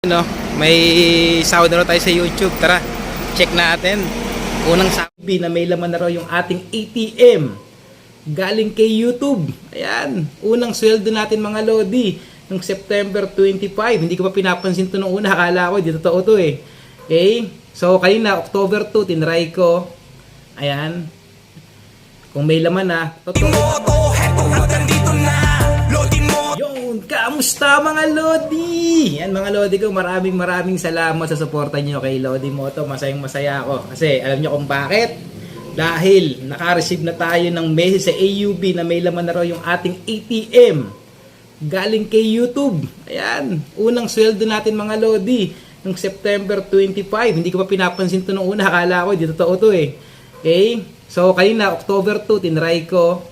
No, may sahod na raw tayo sa YouTube. Tara, check natin. Unang sabi na may laman na raw yung ating ATM. Galing kay YouTube. Ayan, unang sweldo natin mga Lodi. Nung September 25. Hindi ko pa pinapansin to nung una. Akala ko, di totoo to eh. Okay? So, kanina, October 2, tinry ko. Ayan. Kung may laman na, totoo. Kamusta mga Lodi? Yan mga Lodi ko, maraming maraming salamat sa suporta niyo kay Lodi Moto. Masayang masaya ako. Kasi alam niyo kung bakit? Dahil naka-receive na tayo ng message sa AUB na may laman na raw yung ating ATM. Galing kay YouTube. Ayan, unang sweldo natin mga Lodi. Nung September 25. Hindi ko pa pinapansin to nung una. Akala ko, di totoo to eh. Okay? So, kanina, October 2, tinry ko.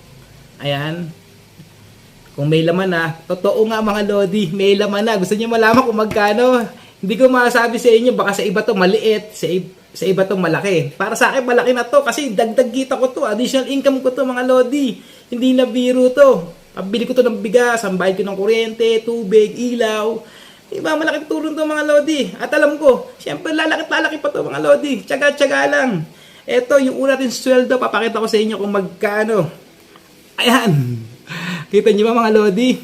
Ayan, kung may laman na, totoo nga mga Lodi, may laman na. Gusto niyo malaman kung magkano? Hindi ko masabi sa inyo, baka sa iba to maliit, sa, sa iba to malaki. Para sa akin, malaki na to kasi dagdag kita ko to, additional income ko to mga Lodi. Hindi na biro to. Pabili ko to ng bigas, bayad ko ng kuryente, tubig, ilaw. Diba, malaking tulong to mga Lodi. At alam ko, syempre lalaki-lalaki pa to mga Lodi. Tsaga-tsaga lang. Ito, yung una natin sweldo, papakita ko sa inyo kung magkano. Ayan. Kita niyo ba mga Lodi?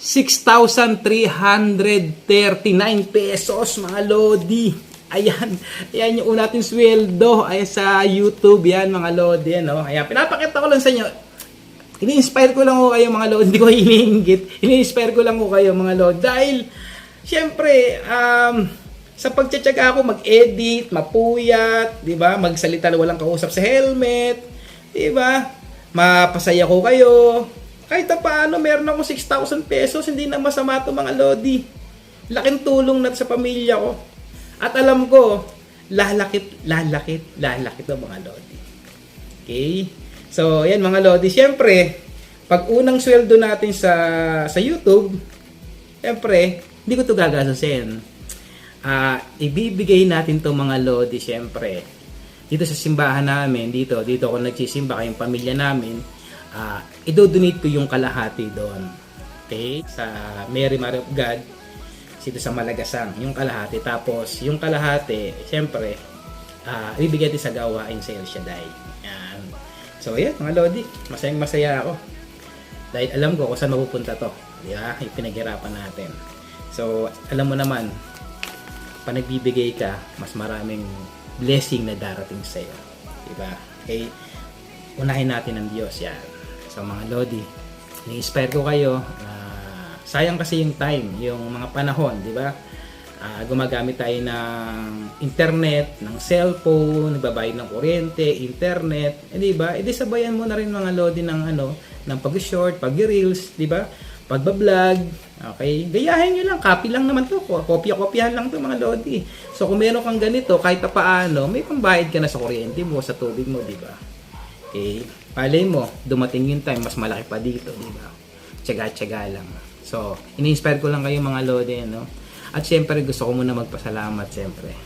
6,339 pesos mga Lodi. Ayan. Ayan yung una nating sweldo ay sa YouTube yan mga Lodi. Ano? Ayan. Pinapakita ko lang sa inyo. Ini-inspire ko lang ko kayo mga Lodi. Hindi ko iniinggit. Ini-inspire ko lang ko kayo mga Lodi. Dahil, syempre, um, sa pagtsatsaga ako mag-edit, mapuyat, 'di ba? Magsalita na walang kausap sa helmet, 'di ba? Mapasaya ko kayo. Kahit na paano, meron ako 6,000 pesos, hindi na masama to mga lodi. Laking tulong na sa pamilya ko. At alam ko, lalakit, lalakit, lalakit to mga lodi. Okay? So, yan mga lodi. Siyempre, pag unang sweldo natin sa sa YouTube, siyempre, hindi ko to gagastusin ah ibibigay natin to mga lodi syempre dito sa simbahan namin dito dito ako nagsisimba kayong pamilya namin ah idodonate ko yung kalahati doon. Okay? Sa Mary Mary of God dito sa Malagasang yung kalahati. Tapos yung kalahati syempre ah ibibigay natin sa gawain sa El Shaddai yan. So yan mga lodi masayang masaya ako. Dahil alam ko kung saan mapupunta to. Di ba yung pinaghirapan natin. So alam mo naman pa nagbibigay ka, mas maraming blessing na darating sa iyo. Diba? Okay? Unahin natin ang Diyos yan. So mga Lodi, ni-inspire ko kayo na sayang kasi yung time, yung mga panahon, di ba? Ah, gumagamit tayo ng internet, ng cellphone, nagbabayad ng kuryente, internet, eh, di ba? E di sabayan mo na rin mga Lodi ng ano, ng pag-short, pag-reels, di ba? Pagbablog, Okay? Gayahin nyo lang. Copy lang naman to. Kopya-kopyahan lang to mga Lodi. So, kung meron kang ganito, kahit pa paano, may pambayad ka na sa kuryente mo, sa tubig mo, di ba? Okay? Palay mo, dumating yung time, mas malaki pa dito, di ba? Tsaga-tsaga lang. So, ini-inspire ko lang kayo mga Lodi, no? At syempre, gusto ko muna magpasalamat, syempre.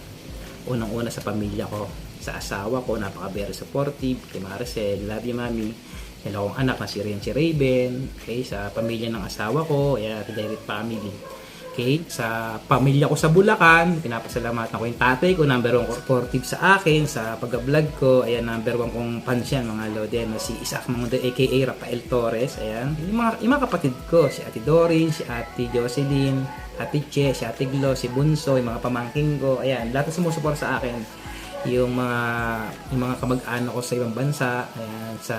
Unang-una sa pamilya ko, sa asawa ko, napaka-very supportive, kay Maricel, love you, mami Hello akong anak na si Ren, Raven. Okay, sa pamilya ng asawa ko, ayan, direct family. Okay, sa pamilya ko sa Bulacan, pinapasalamatan ko yung tatay ko, number one supportive sa akin, sa pag-vlog ko, ayan, number one kong fans yan, mga lode, no, si Isaac Mangundo, aka Rafael Torres, ayan, yung mga, yung mga kapatid ko, si Ate Dorin, si Ate Jocelyn, Ate Che, si Ate Glo, si Bunso, yung mga pamangking ko, ayan, lahat na sumusuport sa akin yung mga yung mga kamag-anak ko sa ibang bansa, ayan, sa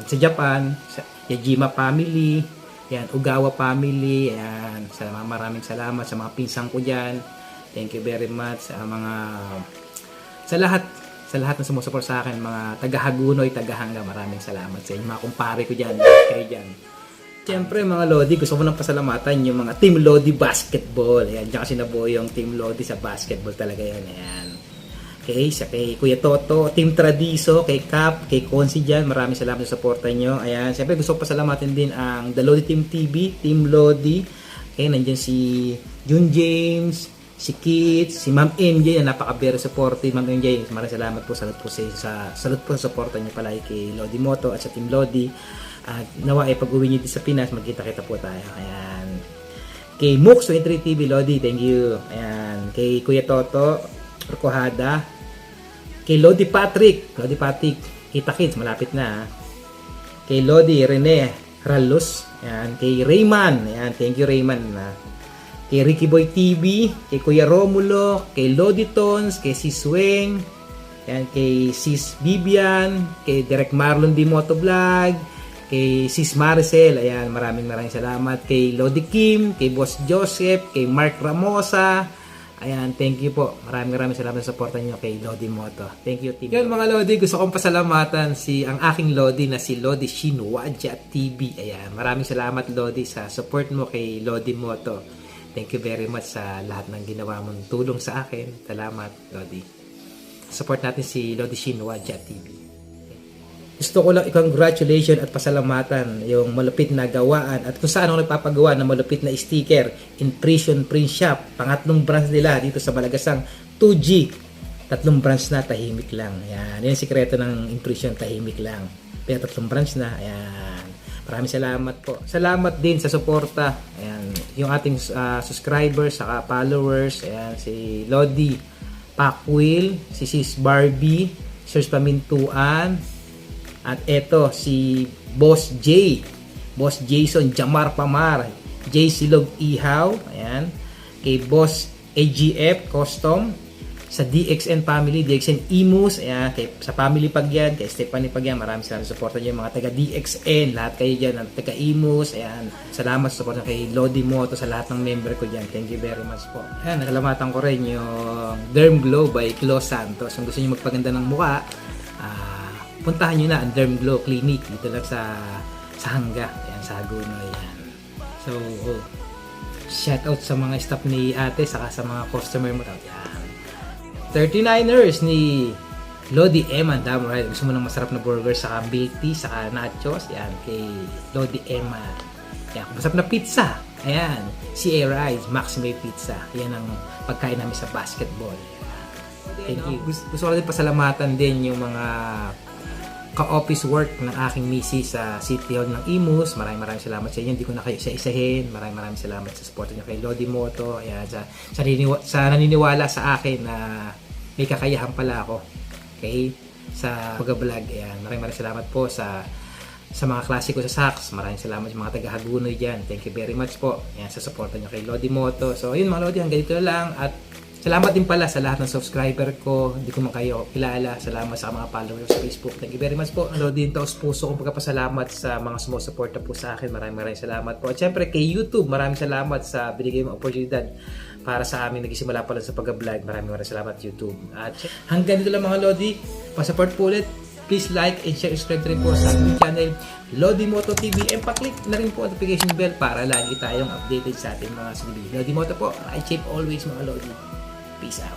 sa Japan, sa Yajima family, ayan, Ugawa family, ayan, sa mga maraming salamat sa mga pinsang ko diyan. Thank you very much sa mga sa lahat sa lahat na sumusuport sa akin, mga taga-Hagunoy, taga-Hanga, maraming salamat sa inyo, mga kumpare ko diyan, kayo diyan. Siyempre mga Lodi, gusto ko nang pasalamatan yung mga Team Lodi Basketball. Ayan, diyan kasi nabuo yung Team Lodi sa basketball talaga yan. Ayan. Okay, sa kay Kuya Toto, Team Tradiso, kay Cap, kay Consi dyan, maraming salamat sa suporta nyo. Ayan, siyempre gusto ko pasalamatin din ang The Lodi Team TV, Team Lodi. Okay, nandiyan si Jun James, si Kits, si Ma'am MJ, na napaka-very supportive. Ma'am MJ, maraming salamat po, salut po sa, sa salut po sa suporta nyo palagi kay Lodi Moto at sa Team Lodi. At nawa ay pag-uwi din sa Pinas, magkita-kita po tayo. Ayan. Kay Mux23 TV Lodi, thank you. Ayan. Kay Kuya Toto, Rukuhada. Kay Lodi Patrick, Lodi Patrick, Kita Kids, malapit na. ah. Kay Lodi Rene Ralus. Ayan. Kay Rayman, ayan. Thank you Rayman. ah. Kay Ricky Boy TV, kay Kuya Romulo, kay Lodi Tons, kay Sis Weng, ayan, kay Sis Bibian, kay Direk Marlon Di Moto Vlog, kay Sis Maricel, ayan, maraming maraming salamat. Kay Lodi Kim, kay Boss Joseph, kay Mark Ramosa, ayan, thank you po. Maraming maraming salamat sa suporta niyo kay Lodi Moto. Thank you, team. Yun mga Lodi, gusto kong pasalamatan si ang aking Lodi na si Lodi Shinwaja TV. Ayan, maraming salamat Lodi sa support mo kay Lodi Moto. Thank you very much sa lahat ng ginawa mong tulong sa akin. Salamat, Lodi. Support natin si Lodi Shinwaja TV. Gusto ko lang i-congratulation at pasalamatan yung malupit na gawaan at kung saan ako nagpapagawa ng malupit na sticker Impression Print Shop. Pangatlong branch nila dito sa Malagasang 2G. Tatlong branch na, tahimik lang. Ayan. Yan ang sikreto ng impression, tahimik lang. Pero tatlong branch na. Ayan. Maraming salamat po. Salamat din sa suporta. Ayan. Yung ating ah, subscribers, saka followers. Ayan. Si Lodi Pakwil, si Sis Barbie, Sirs Pamintuan, at eto, si Boss J. Boss Jason Jamar Pamar. J. Silog Ihaw. Ayan. Kay Boss AGF Custom. Sa DXN family, DXN Imus. Ayan. Kay, sa family Pagyan. Kay Stephanie Pagyan. Maraming salamat sa suporta niyo. Mga taga DXN. Lahat kayo dyan. Ang taga Imus. Ayan. Salamat sa suporta kay Lodi Moto. Sa lahat ng member ko dyan. Thank you very much po. Ayan. Nakalamatan ko rin yung Derm Glow by Clo Santos. Kung gusto niyo magpaganda ng mukha, ah, puntahan nyo na ang Derm Glow Clinic dito lang sa sa Hangga yan sa Hagunoy yan so oh, shout out sa mga staff ni ate saka sa mga customer mo yan 39ers ni Lodi Eman damo right gusto mo ng masarap na burger saka milk tea saka nachos? Yan kay Lodi Eman yan masarap na pizza. Ayan si Rise Maxime Pizza. Yan ang pagkain namin sa basketball. Thank you. Gusto, gusto ko rin pasalamatan din yung mga ka-office work ng aking misis sa City Hall ng Imus. Maraming maraming salamat sa inyo. Hindi ko na kayo isa-isahin. Maraming maraming salamat sa support niyo kay Lodi Moto. Ayan, sa, sa, niniwa- sa naniniwala sa akin na may kakayahan pala ako. Okay? Sa pag-vlog. Ayan, maraming maraming salamat po sa sa mga klasiko sa Sax. Maraming salamat sa mga taga-Hagunoy dyan. Thank you very much po. Ayan, sa support niyo kay Lodi Moto. So, yun mga Lodi, hanggang dito lang. At Salamat din pala sa lahat ng subscriber ko. Hindi ko man kayo kilala. Salamat sa mga followers sa Facebook. Thank you very much po. Ano din taos puso kong pagkapasalamat sa mga sumusuporta po sa akin. Maraming maraming salamat po. At syempre kay YouTube, maraming salamat sa binigay mong oportunidad para sa amin nagsisimula pa lang sa pag-vlog. Maraming maraming salamat YouTube. At hanggang dito lang mga Lodi. Pasupport po ulit. Please like and share, subscribe rin po sa ating channel Lodi Moto TV and pa-click na rin po ang notification bell para lagi tayong updated sa ating mga sunod. Lodi Moto po, right shape always mga Lodi. Peace out.